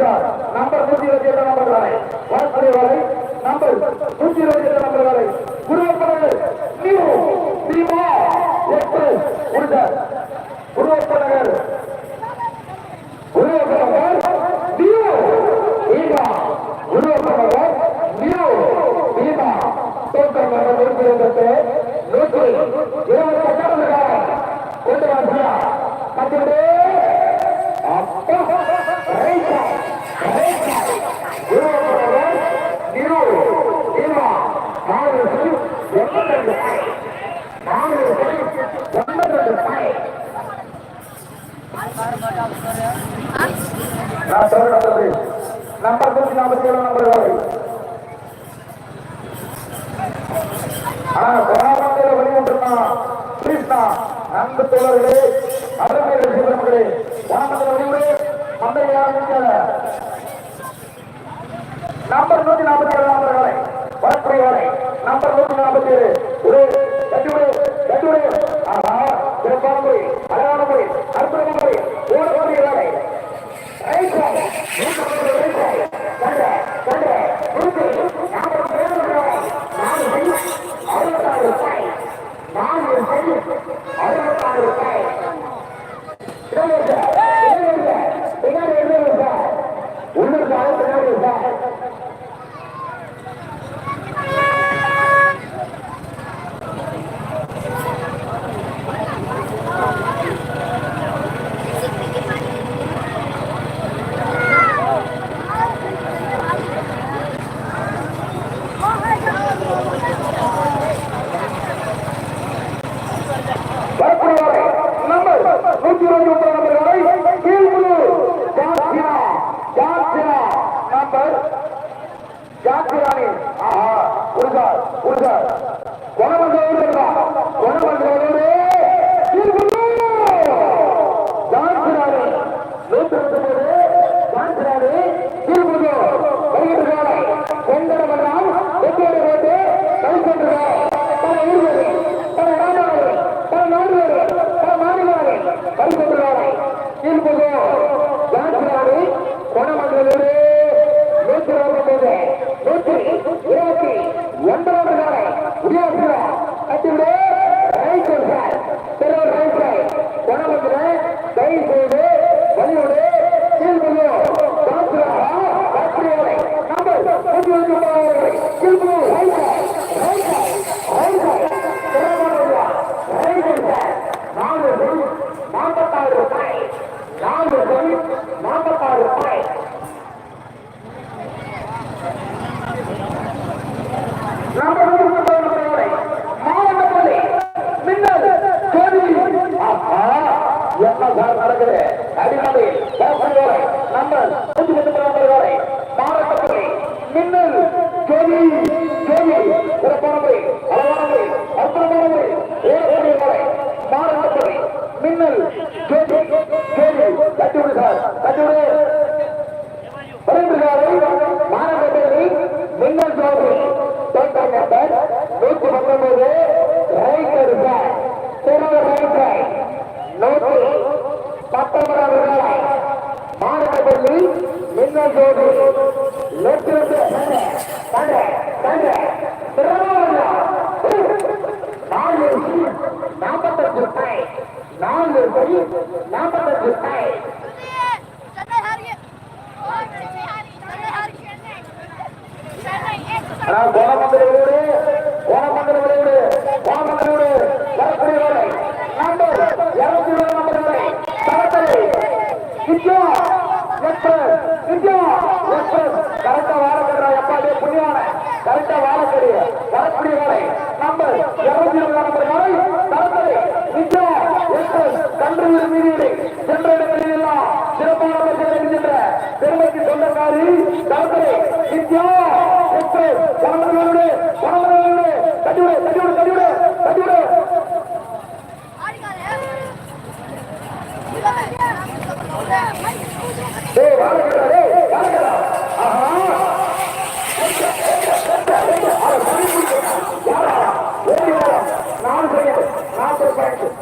Sir number நூத்தி இருபத்தி எட்டு நம்பர் வரை. வரக்கூடிய வரை நம்பர் நூத்தி இருபத்தி எட்டு நம்பர் வரை. நான் நம்பர் நூத்தி நாற்பத்தி ஏழு நம்பர் வரை ஆனா கொரோனாவில் வெளியிட்டிருந்தான் கிருஷ்ணா அன்பு தோழர்களே அருமை ரசிகர்களே வானத்தில் வெளியூரே மந்தை ஆரம்பிக்காத நம்பர் நூத்தி நாற்பத்தி ஏழு நம்பர் வரை வரக்கூடிய வரை நம்பர் நூத்தி நாற்பத்தி ஏழு. ஒரு கட்டுவிடு கட்டுவிடு ஆஹா சிறப்பான முறை அழகான முறை அற்புதமான முறை. ஓடக்கூடிய வேலை ரைட் Hold on. சிறப்பான முறை Chennai. Yes. நான் கோணமந்திரோடு கோணமந்திரோடு கோணமந்திரோடு வரக்கூடிய வரை நம்பர் இருநூத்தி இருபது நம்பர் வரை தரத்தலை நித்யா எக்ஸ்பிரஸ். நித்யா எக்ஸ்பிரஸ். கரெக்டா வாழக்கடுறா எப்பா டே புண்ணியவான கரெக்டா வாழக்கடி வரக்கூடிய வரை நம்பர் இருநூத்தி இருபது நம்பர் வரை எக்ஸ்பிரஸ். கன்று சென்ற இடங்களில் எல்லாம் சிறப்பான பெருமைக்கு சொந்தக்காரி தரத்தலை நித்யா எக்ஸ்பிரஸ் வனமரங்களோடு வனமரங்களோடு கட்டிவிடு கட்டிவிடு கட்டிவிடு கட்டிவிடு. டேய் வாழக்கடா டேய் வாழக்கடா ஆஹா. நாலு செகண்ட் நாற்பது பாயிண்ட் நாலு செகண்ட்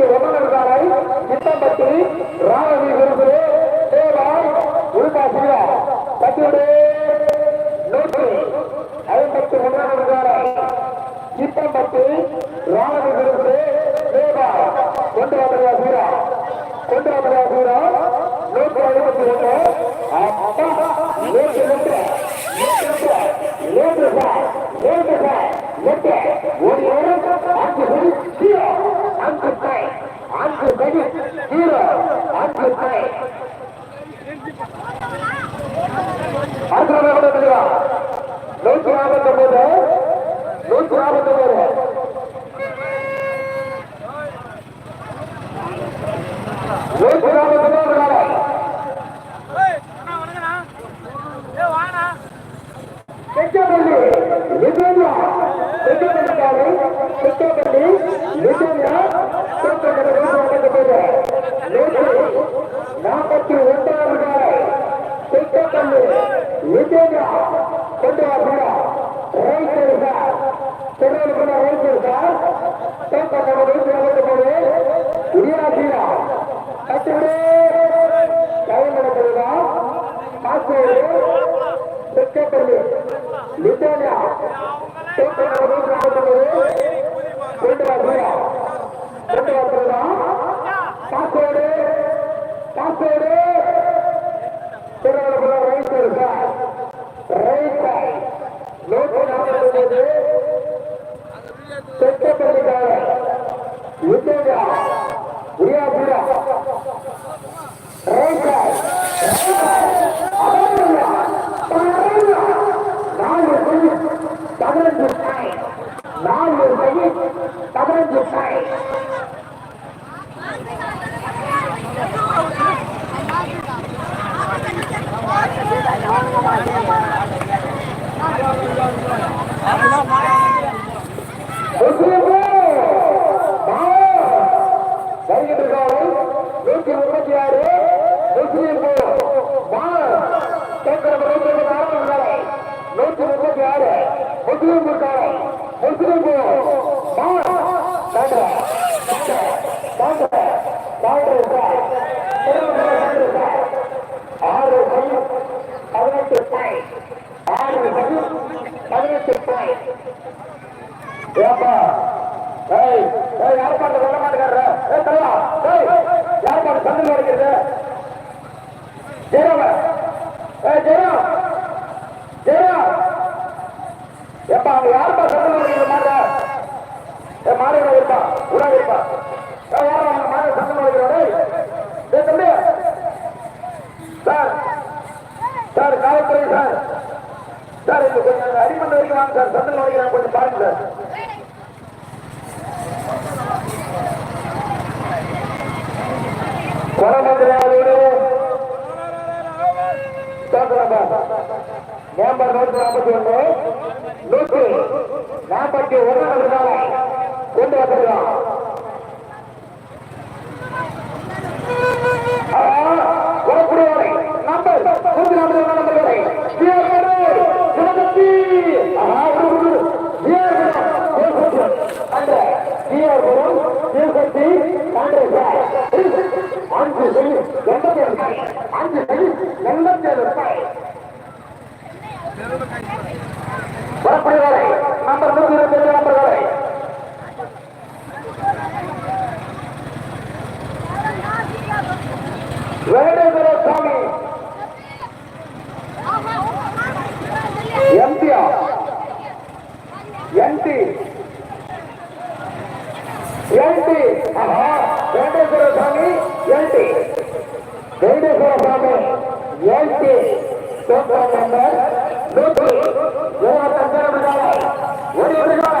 ஐம்பத்தி ஒன்பது காலை சித்தம்பட்டி ராணி விருது லேபர் உருவா சிவா பத்தியோடு நூற்றி ஐம்பத்தி ஒன்பது காலை சித்தம்பட்டி ராணி விருது லேபர் கொண்டு வந்ததா சிவா கொண்டு வந்ததா சிவா நூற்றி ஐம்பத்தி ஒன்று அப்பா நூற்றி ரெண்டு சார் சார் எட்டு ஒரு minute zero on the play. ಆಕ್ರಮಣ ಬಿಡುವ ನೂರ ತೊಂಬತ್ತೊಂಬತ್ತು ನೂರ ತೊಂಬತ್ತೊಂಬತ್ತು Thank you. நாற்பத்தி ஒன்றாவது காலை செக்கப்பள்ளி விஜயா கொண்டு வாசா ரைத்தர் சார் திருநெல்வேலி பண்ண சார் தோக்கப்பட்ட நூற்றி ஐம்பத்தி மூணு உரியாசீரா கட்டுவிடு காசோடு செக்கப்பள்ளி லிட்டோனியா தோக்கப்பட்ட நூற்றி রেখা நூத்தி முப்பத்தி ஆறு. முஸ்லீம் நூத்தி முப்பத்தி ஆறு முஸ்லீம் முஸ்லீம் ஆறு பதினெட்டு பதினெட்டு ஏய் ஏய் யார் பாட்டு சொல்ல மாட்டேங்கிறாரு ஏய் தலைவா ஏய் யார் பாட்டு சந்தில் அடிக்கிறது ஜெயராம. ஏய் ஜெயராம். ஜெயராம். ஏப்பா அவங்க யார் பாட்டு சந்தில் அடிக்கிறது மாட்டா ஏ மாடு இருப்பா. உடா இருப்பா. ஏய் யார் அவங்க மாடு சந்தில் அடிக்கிறாரு ஏய் தம்பி. சார். சார் காவல்துறை சார். சார் இது கொஞ்சம் அடிமன்ற வரைக்கும் வாங்க சார். சந்தில் வரைக்கும் கொஞ்சம் பாருங்க சார். நம்பர் நூற்றி நாற்பத்தி ஒன்று நூற்றி நாற்பத்தி ஒன்றாவது கொண்டு வந்துள்ளோம் வரக்கூடியவரை நம்பர் நூற்றி நாற்பத்தி ஒன்றாம் நம்பர் வரை சிவகத்தி அந்த சிஆர்புரம் சிவகத்தி காங்கிரஸ் அஞ்சு செலி எண்பத்தி ஏழு ரூபாய் அஞ்சு செலி எண்பத்தி ஏழு ரூபாய் வரக்கூடிய வரை நம்பர் நூத்தி இருபத்தி ஏழு நம்பர் வரை வேடேஸ்வர சுவாமி எம்டிஆர் என்டி என்டி ஆஹா வேண்டேஸ்வர சுவாமி என்டி வேண்டேஸ்வர சுவாமி என்டி தோற்றம் நம்பர் நூற்றி இருபத்தஞ்சு ஒரு ரூபாய்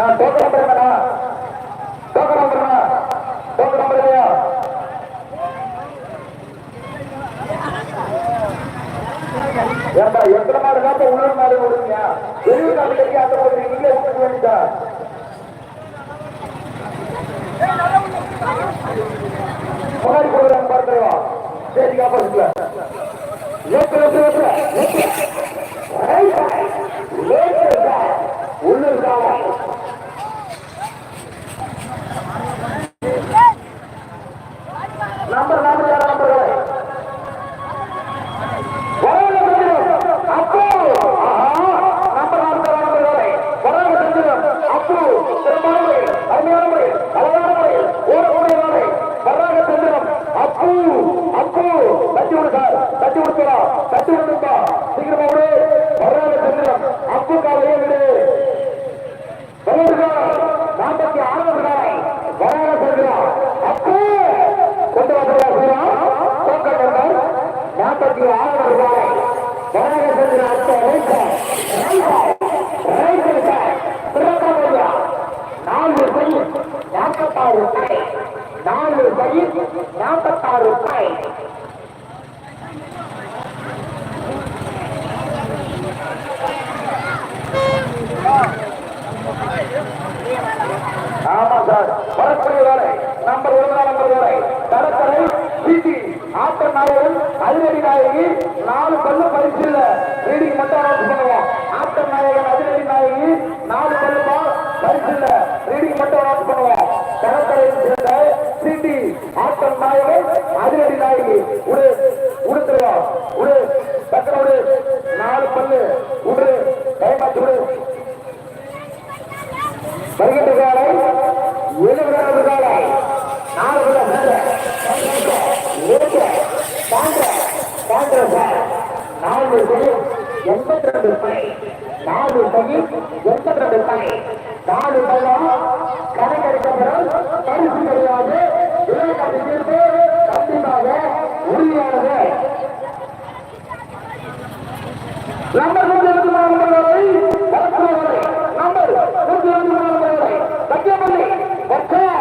நான் டோக்கன் நம்பர் வேணா டோக்கன் நம்பர் வேணா டோக்கன் நம்பர் இல்லையா? ஏன்பா எத்தனை மாடு காப்ப உள்ளூர் மாடு விடுங்க வெளியூர் கட்டி வேண்டியதா முன்னாடி கொடுக்குறாங்க பார்த்துருவா சரி காப்பாற்றுல ஏற்று ஏற்று உள்ளூர் காவல் நம்பர் நாற்பத்தி ஆறு நம்பர் அப்போ நம்பர் நாற்பத்தி ஆறு நம்பர் வராங்க செஞ்சிடும் அப்போ சிறப்பான முறை அருமையான முறை அழகான முறை ஓடக்கூடிய முறை வராங்க செஞ்சிடும் அப்போ அப்போ தட்டி விடு சார் தட்டி விடுக்கலாம் தட்டி விடுப்பா சீக்கிரமா விடு வராங்க செஞ்சிடும் அப்போ காலையே விடு நாற்பத்தி ஆறு ரூபாய் வராக செல்கிறார் அப்போ கொண்டு வந்திருக்கிறார் டோக்கன் நம்பர் நாற்பத்தி ஆறு ரூபாய் வராக செல்கிறார் நாலு பையன் நாற்பத்தாறு ரூபாய் நாலு பையன் நாற்பத்தாறு ரூபாய் ஆமா சார் வரக்கூடிய வேலை நம்பர் ஒன்பதாம் நம்பர் வேலை கடற்கரை சிடி ஆட்ட நாயகன் அதிரடி நாயகி நாலு பல்லு பரிசு இல்ல ரீடிங் நாயகன் அதிரடி நாயகி நாலு ரீடிங் மட்டும் பண்ணுவோம். கடற்கரையில் சேர்ந்த சிடி நாயகன் அதிரடி நாயகி. உடு உடுத்துருவா உடு டக்குனு உடு. நாலு பல்லு உடு கைமாச்சு உடு. வருகின்ற காலை எழுபதாவது காலை நாலு குள்ள நாலு சகி எண்பத்தி ரெண்டு ரூபாய் நாலு சகி எண்பத்தி ரெண்டு நாலு பள்ளம் கணக்கெடுக்கப்படும் பரிசு கிடையாது விளையாட்டு தீர்ப்பு கண்டிப்பாக உறுதியானது நம்பர் நூற்றி நம்பர் வரை நம்பர் நூற்றி நம்பர் வரை எக்ஸ்பிரஸ்